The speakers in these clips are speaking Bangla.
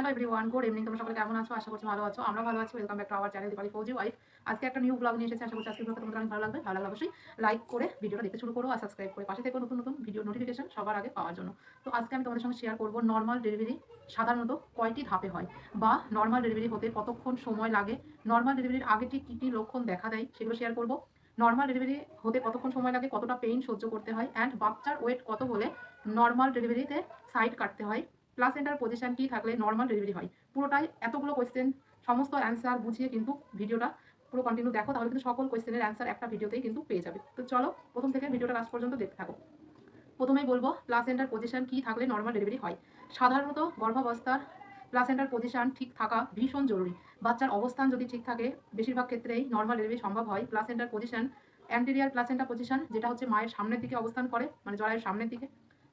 হ্যালো এভরিওয়ান গুড ইভিনিং তোমরা সকলে কেমন আছো? আশা করছি ভালো আছো, আমরা ভালো আছি। Welcome back to our channel Dipali Fauji wife আজকে একটা নিউ ব্লগ নিয়ে এসেছি, আশা করছি আজকে ব্লগটা তোমাদের অনেক ভালো লাগবে। ভালো লাগলে অবশ্যই লাইক করে ভিডিওটা দেখতে শুরু করো আর সাবস্ক্রাইব করে পাশে থেকে নতুন নতুন ভিডিও নোটিফিকেশন সবার আগে পাওয়ার জন্য। তো আজকে আমি তোমাদের সঙ্গে শেয়ার করব নর্মাল ডেলিভারি সাধারণত কয়টি ধাপে হয়? বা নর্মাল ডেলিভারি হতে কতক্ষণ সময় লাগে? নর্মাল ডেলিভারির আগে ঠিক কী কী লক্ষণ দেখা দেয় সেগুলো শেয়ার করব। নর্মাল ডেলিভারি হতে কতক্ষণ সময় লাগে? কতটা পেইন সহ্য করতে হয়? অ্যান্ড বাচ্চার ওয়েট কত হলে নর্মাল ডেলিভারিতে সাইড কাটতে হয়? প্লাসেন্টার পজিশন কি থাকলে নর্মাল ডেলিভারি হয়? পুরোটাই এতগুলো কোয়েশ্চেন সমস্ত অ্যান্সার বুঝিয়ে কিন্তু ভিডিওটা পুরো কন্টিনিউ দেখো, তাহলে কিন্তু সকল কোয়েশ্চেনের অ্যান্সার একটা ভিডিওতেই কিন্তু পেয়ে যাবে। তো চলো, প্রথম থেকে ভিডিওটা লাস্ট পর্যন্ত দেখতে থাকো। প্রথমেই বলব প্লাসেন্টার পজিশন কি থাকলে নর্মাল ডেলিভারি হয়? সাধারণত গর্ভাবস্থার প্লাসেন্টার পজিশন ঠিক থাকা ভীষণ জরুরি। বাচ্চার অবস্থান যদি ঠিক থাকে, বেশিরভাগ ক্ষেত্রেই নর্মাল ডেলিভারি সম্ভব হয়। প্লাসেন্টার পজিশন অ্যান্টেরিয়ার প্লাসেন্টা পজিশন যেটা হচ্ছে মায়ের সামনের দিকে অবস্থান করে মানে জরায়ের সামনের দিকে।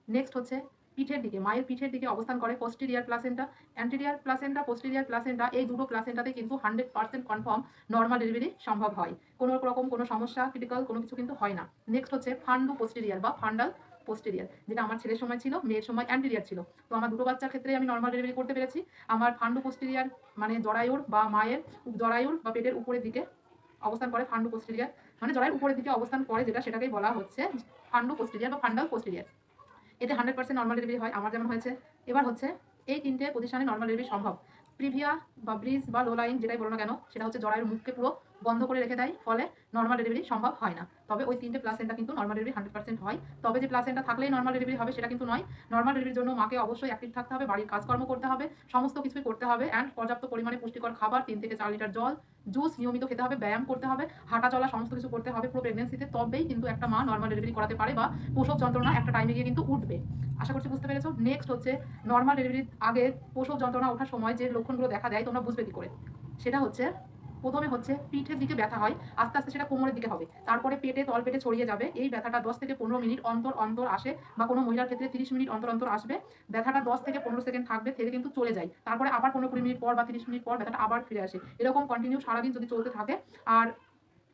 নেক্সট হচ্ছে পিঠের দিকে, মায়ের পিঠের দিকে অবস্থান করে posterior placenta anterior placenta posterior placenta এই দুটো প্লাসেন্টাতে কিন্তু hundred percent confirm normal delivery সম্ভব হয়। কোনো রকম কোনো সমস্যা ক্রিটিক্যাল কোনো কিছু কিন্তু হয় না। নেক্সট হচ্ছে ফান্ডু পোস্টেরিয়ার বা ফান্ডাল পোস্টেরিয়ার যেটা আমার ছেলের সময় ছিল, মেয়ের সময় অ্যান্টেরিয়ার ছিল। তো আমার দুটো বাচ্চার ক্ষেত্রে আমি নর্মাল ডেলিভারি করতে পেরেছি। আমার ফান্ডু পোস্টেরিয়ার মানে জরায়ুর বা মায়ের জরায়ুর বা পেটের উপরের দিকে অবস্থান করে ফান্ডু পোস্টেরিয়ার মানে জরায়ুর উপরের দিকে অবস্থান করে যেটা সেটাকেই বলা হচ্ছে ফান্ডু পোস্টেরিয়ার বা ফান্ডাল পোস্টেরিয়ার এতে হান্ড্রেড পার্সেন্ট নর্মাল ডেলিভারি হয়, আমার যেমন হয়েছে। এবার হচ্ছে, এই তিনটে প্রতিষ্ঠানে নর্মাল ডেলিভারি সম্ভব। প্রিভিয়া বা ব্রিজ বা লোলাইন যেটাই বলো না কেন, সেটা হচ্ছে জড়ায়ের মুখকে পুরো বন্ধ করে রেখে দেয়, ফলে নর্মাল ডেলিভারি সম্ভব হয় না। তবে ওই তিনটে প্লাসেন্টা কিন্তু নর্মাল ডেলিভারি হান্ড্রেড পার্সেন্ট হয়। তবে যে প্লাসেন্টা থাকলেই নর্মাল ডেলিভারি হবে, সেটা কিন্তু নয়। নর্মাল ডেলিভারির জন্য মাকে অবশ্যই অ্যাক্টিভ থাকতে হবে, বাড়ির কাজকর্ম করতে হবে, সমস্ত কিছুই করতে হবে অ্যান্ড পর্যাপ্ত পরিমাণে পুষ্টিকর খাবার, তিন থেকে চার লিটার জল জুস নিয়মিত খেতে হবে, ব্যায়াম করতে হবে, হাঁটা চলা সমস্ত কিছু করতে হবে পুরো প্রেগনেন্সিতে তবেই কিন্তু একটা মা নর্মাল ডেলিভারি করাতে পারে বা প্রসব যন্ত্রণা একটা টাইমে গিয়ে কিন্তু উঠবে। আশা করছি বুঝতে পেরেছ? নেক্সট হচ্ছে নর্মাল ডেলিভারির আগে প্রসব যন্ত্রণা ওঠার সময় যে লক্ষণগুলো দেখা দেয়, তোমরা বুঝবে কি করে? সেটা হচ্ছে প্রথমে হচ্ছে পিঠের দিকে ব্যথা হয়, আস্তে আস্তে সেটা কোমরের দিকে হবে। তারপরে পেটে তল পেটে ছড়িয়ে যাবে। এই ব্যথাটা দশ থেকে পনেরো মিনিট অন্তর অন্তর আসে বা কোনো মহিলার ক্ষেত্রে তিরিশ মিনিট অন্তর অন্তর আসবে। ব্যথাটা দশ থেকে পনেরো সেকেন্ড থাকবে, থেকে কিন্তু চলে যায়। তারপরে আবার পনেরো কুড়ি মিনিট পর বা তিরিশ মিনিট পর ব্যথাটা আবার ফিরে আসে। এরকম কন্টিনিউ সারাদিন যদি চলতে থাকে। আর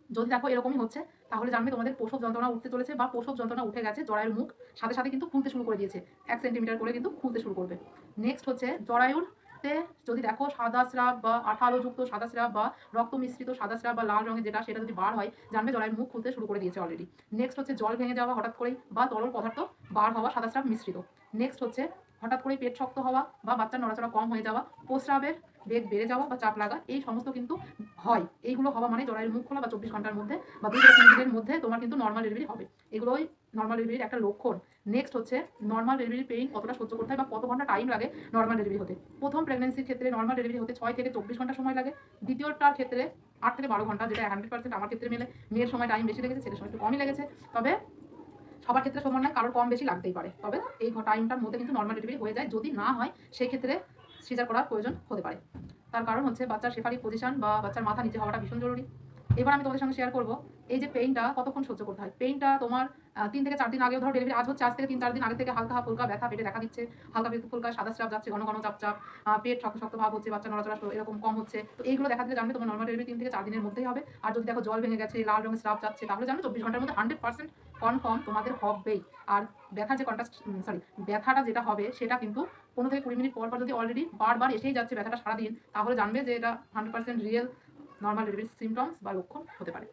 যদি দেখো এরকমই হচ্ছে, তাহলে জানবে তোমাদের প্রসব যন্ত্রণা উঠতে চলেছে বা প্রসব যন্ত্রণা উঠে গেছে জরায়ুর মুখ, সাথে সাথে কিন্তু খুলতে শুরু করে দিয়েছে। এক সেন্টিমিটার করে কিন্তু খুলতে শুরু করবে। নেক্সট হচ্ছে জরায়ুর তে যদি দেখো সাদা স্রাব বা আঠালো যুক্ত সাদা স্রাব বা রক্ত মিশ্রিত সাদা স্রাব বা লাল রঙের যেটা, সেটা যদি বার হয়, জানবে জলের মুখ খুলতে শুরু করে দিয়েছে অলরেডি নেক্সট হচ্ছে জল ভেঙে যাওয়া হঠাৎ করেই বা তরল পদার্থ বার হওয়া সাদা স্রাব মিশ্রিত। নেক্সট হচ্ছে হঠাৎ করে পেট শক্ত হওয়া বা বাচ্চার নড়াচড়া কম হয়ে যাওয়া, প্রস্রাবের বেগ বেড়ে যাওয়া বা চাপ লাগা, এই সমস্ত কিন্তু হয়। এইগুলো হওয়া মানে জরায়ুর মুখ খোলা বা চব্বিশ ঘণ্টার মধ্যে বা দুই তিন দিনের মধ্যে তোমার কিন্তু নর্মাল ডেলিভারি হবে। এগুলোই নর্মাল ডেলিভারির একটা লক্ষণ। নেক্সট হচ্ছে নর্মাল ডেলিভারি পেইন কতটা সহ্য করতে হয় বা কত ঘণ্টা টাইম লাগে নর্মাল ডেলিভারি হতে। প্রথম প্রেগনেন্সির ক্ষেত্রে নর্মাল ডেলিভারি হতে ছয় থেকে চব্বিশ ঘণ্টা সময় লাগে। দ্বিতীয়টার ক্ষেত্রে আট থেকে বারো ঘণ্টা, যেটা হান্ড্রেড পার্সেন্ট আমার ক্ষেত্রে মেলে। মেয়ের সময় টাইম বেশি লেগেছে, ছেলের সময় একটু কমই লেগেছে। তবে সবার ক্ষেত্রে সমান নয়, কারোর কম বেশি লাগতেই পারে। তবে এই টাইমটার মধ্যে কিন্তু নর্মাল ডেলিভারি হয়ে যায়। যদি না হয় সেই ক্ষেত্রে সিজার করার প্রয়োজন হতে পারে। তার কারণ হচ্ছে বাচ্চার শেফালি পজিশন বা বাচ্চার মাথা নিচে হওয়াটা ভীষণ জরুরি। এবার আমি তোমাদের সঙ্গে শেয়ার করব। এই যে পেইনটা কতক্ষণ সহ্য করতে হয়? পেইনটা তোমার তিন থেকে চার দিন আগেও ধরো ডেলিভারি আজ হচ্ছে, আজ থেকে তিন চার দিন আগে থেকে হালকা ফুলকা ব্যথা পেটে দেখা দিচ্ছে। হালকা পেটে ফুলকা, সাদা চাপ যাচ্ছে, ঘন ঘন চাপ চাপ পেট শক্ত শক্ত ভাব হচ্ছে, বাচ্চা নড়াচড়া এরকম কম হচ্ছে। তো এইগুলো দেখা দিলে জানবে তোমার নর্মাল ডেলিভারি তিন থেকে চার দিনের মধ্যেই হবে। আর যদি দেখো জল ভেঙে গেছে, লাল রঙের স্রাব যাচ্ছে, তাহলে জানবে চব্বিশ ঘণ্টার মধ্যে হান্ড্রেড পার্সেন্ট কনফার্ম তোমাদের হবেই। আর ব্যথা যে কন্টাস্ট সরি ব্যথাটা যেটা হবে, সেটা কিন্তু পনেরো থেকে কুড়ি মিনিট পর পর যদি অলরেডি বারবার এসেই যাচ্ছে ব্যথাটা সারাদিন, তাহলে জানবে যে এটা hundred percent real normal delivery symptoms বা লক্ষণ হতে পারে।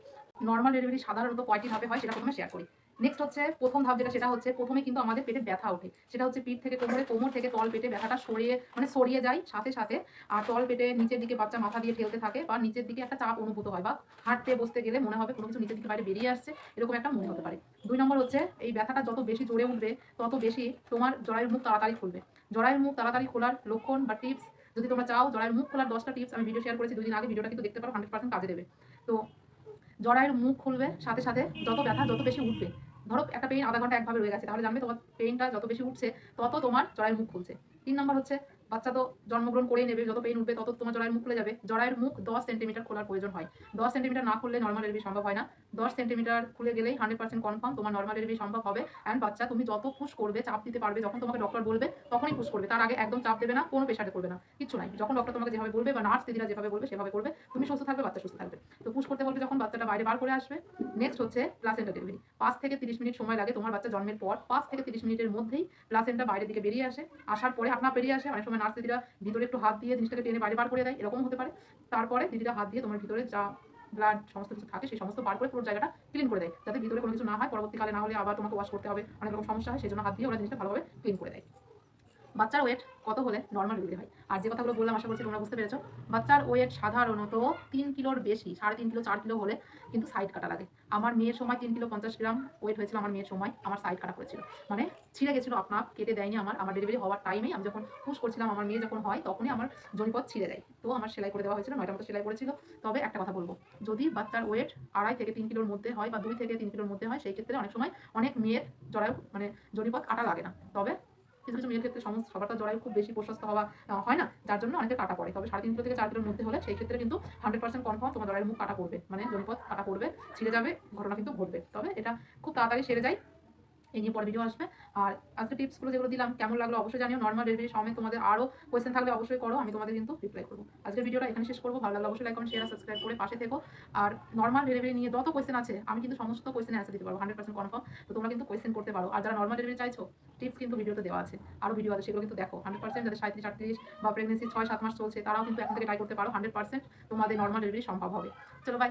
নর্মাল ডেলিভারি সাধারণত কয়টি ধাপে হয় সেটা প্রথমে শেয়ার করি। নেক্সট হচ্ছে প্রথম ধাপ যেটা, সেটা হচ্ছে প্রথমে কিন্তু আমাদের পেটে ব্যথা ওঠে। সেটা হচ্ছে পিঠ থেকে কোমরে, কোমর থেকে তল পেটে ব্যথাটা সরিয়ে মানে সরিয়ে যায় সাথে সাথে। আর তল পেটে নিচের দিকে বাচ্চা মাথা দিয়ে ঠেলতে থাকে বা নিচের দিকে একটা চাপ অনুভূত হয় বা হাঁটতে, বসতে গেলে মনে হবে কোনো কিছু নিচের দিকে বাইরে বেরিয়ে আসছে, এরকম একটা মনে হতে পারে। দুই নম্বর হচ্ছে এই ব্যথাটা যত বেশি জোরে উঠবে, তত বেশি তোমার জরায়ুর মুখ তাড়াতাড়ি খুলবে। জরায়ুর মুখ তাড়াতাড়ি খোলার লক্ষণ বা টিপস যদি তোমরা চাও জরায়ের মুখ খোলার দশটা টিপস আমি ভিডিও শেয়ার করেছি দুদিন আগে, ভিডিওটা কিন্তু দেখতে পারো হান্ড্রেড পার্সেন্ট কাজে দেবে। তো জরায়ের মুখ খুলবে, সাথে সাথে যত ব্যথা যত বেশি উঠবে, ধরো একটা পেন আধা ঘণ্টা একভাবে রয়ে গেছে, তাহলে জানবে তোমার পেনটা যত বেশি উঠছে, তত তোমার জরায়ের মুখ খুলছে। তিন নম্বর হচ্ছে বাচ্চা তো জন্মগ্রহণ করেই নেবে, যত পেইন উঠবে তত তোমার জরায়ুর মুখ খুলে যাবে। জরায়ুর মুখ দশ সেন্টিমিটার খোলার প্রয়োজন হয়। দশ সেন্টিমিটার না খুললে নর্মাল ডেলিভারি সম্ভব হয় না। দশ সেন্টিমিটার খুলে গেলেই হান্ড্রেড পার্সেন্ট কনফার্ম তোমার নর্মাল ডেলিভারি সম্ভব হবে। অ্যান্ড বাচ্চা তুমি যত পুশ করবে, চাপ দিতে পারবে, যখন তোমাকে ডক্টর বলবে, তখনই পুশ করবে। তার আগে একদম চাপ দেবে না, কোনো প্রেশারে করবে না। কিছু নাই। যখন ডক্টর তোমাকে যেভাবে বলবে বা নার্স দিদিরা যেভাবে বলবে, সেভাবে করবে। তুমি সুস্থ থাকবে, বাচ্চা সুস্থ থাকবে। তো পুশ করতে বলবে যখন, বাচ্চাটা বাইরে বার করে আসবে। নেক্সট হচ্ছে প্লাসেন্টা ডেলিভারি পাঁচ থেকে তিরিশ মিনিট সময় লাগে তোমার বাচ্চা জন্মের পর। পাঁচ থেকে তিরিশ মিনিটের মধ্যেই প্লাসেন্টা বাইরের দিকে বেরিয়ে আসে। আসার পরে আপনা বেরিয়ে আসে। অনেক সময় নার্স দিদিরা ভিতরে একটু হাত দিয়ে জিনিসটাকে টেনে বাইরে বার করে দেয় এরকম হতে পারে। তারপরে দিদিরা হাত দিয়ে তোমার ভিতরে যা ব্লাড সমস্ত কিছু থাকে, সেই সমস্ত বার করে পুরো জায়গাটা ক্লিন করে দেয়, যাতে ভিতরে কোনো কিছু না হয়, পরবর্তীকালে না হলে আবার তোমাকে ওয়াশ করতে হবে, অনেক রকম সমস্যা হয়, সেই জন্য হাত দিয়ে ওরা জিনিসটা ভালোভাবে ক্লিন করে দেয়। বাচ্চার ওয়েট কত হলে নর্মাল ডেলিভারি হয়? আর যে কথাগুলো বললাম, আশা করছি তোমরা বুঝতে পেরেছ। বাচ্চার ওয়েট সাধারণত তিন কিলোর বেশি, সাড়ে তিন কিলো, চার কিলো হলে কিন্তু সাইড কাটা লাগে। আমার মেয়ের সময় তিন কিলো পঞ্চাশ গ্রাম ওয়েট হয়েছিল, আমার মেয়ের সময় আমার সাইড কাটা করেছিল মানে ছিঁড়ে গেছিল আপনার কেটে দেয়নি আমার আমার ডেলিভারি হওয়ার টাইমেই আমি যখন পুশ করছিলাম আমার মেয়ে যখন হয়, তখনই আমার জনিপথ ছিঁড়ে দেয়। তো আমার সেলাই করে দেওয়া হয়েছিল নয়টা মতো সেলাই করেছিল। তবে একটা কথা বলব, যদি বাচ্চার ওয়েট আড়াই থেকে তিন কিলোর মধ্যে হয় বা দুই থেকে তিন কিলোর মধ্যে হয়, সেই ক্ষেত্রে অনেক সময় অনেক মেয়ের জরায়ু মানে জনিপথ কাটা লাগে না। তবে কিছু কিছু মেয়ের ক্ষেত্রে সমস্ত সবার তো জরায়ু খুব বেশি প্রশস্ত হওয়া হয় না। যার জন্য অনেকে কাটা পড়ে। তবে সাড়ে তিন কিলো থেকে চার কিলোর মধ্যে হলে সেই ক্ষেত্রে কিন্তু হান্ড্রেড পার্সেন্ট কনফার্ম তোমার জড়াইয়ের মুখ কাটা পড়বে। মানে জনপথ কাটা পড়বে, ছিঁড়ে যাবে, ঘটনা কিন্তু ঘটবে। তবে এটা খুব তাড়াতাড়ি সেরে যায়। এই নিয়ে পরে ভিডিও আসবে। আর আজকে টিপসগুলো যেগুলো দিলাম, কেমন লাগল অবশ্যই জানিও। নর্মাল ডেলিভারি সময় তোমাদের আরও কোয়েশ্চেন থাকলে অবশ্যই করো, আমি তোমাদের কিন্তু রিপ্লাই করব। আজকের ভিডিওটা এখানে শেষ করব। ভালো লাগল অবশ্যই লাইক কমেন্ট শেয়ার সাবস্ক্রাইব করে পাশে থেকো। আর নর্মাল ডেলিভারি নিয়ে যত কোয়েশ্চেন আছে, আমি কিন্তু সমস্ত কোয়েশ্চেনে অ্যান্সার দিতে পারব হান্ড্রেড পার্সেন্ট কনফার্ম তো তোমরা কিন্তু কোয়েশ্চেন করতে পারো। আর যারা নর্মাল ডেলিভারি চাইছো টিপস কিন্তু ভিডিওতে দেওয়া আছে। আরও ভিডিও আছে, সেগুলো কিন্তু দেখো। হান্ড্রেড পার্সেন্ট যাদের সাঁত্রিশ, আটত্রিশ বা প্রেগনেন্সি ছয়, সাত মাস চলছে, তারাও কিন্তু এখন থেকে ট্রাই করতে পারো। হান্ড্রেড পার্সেন্ট তোমাদের নর্মাল ডেলিভারি সম্ভব হবে। চলো বাই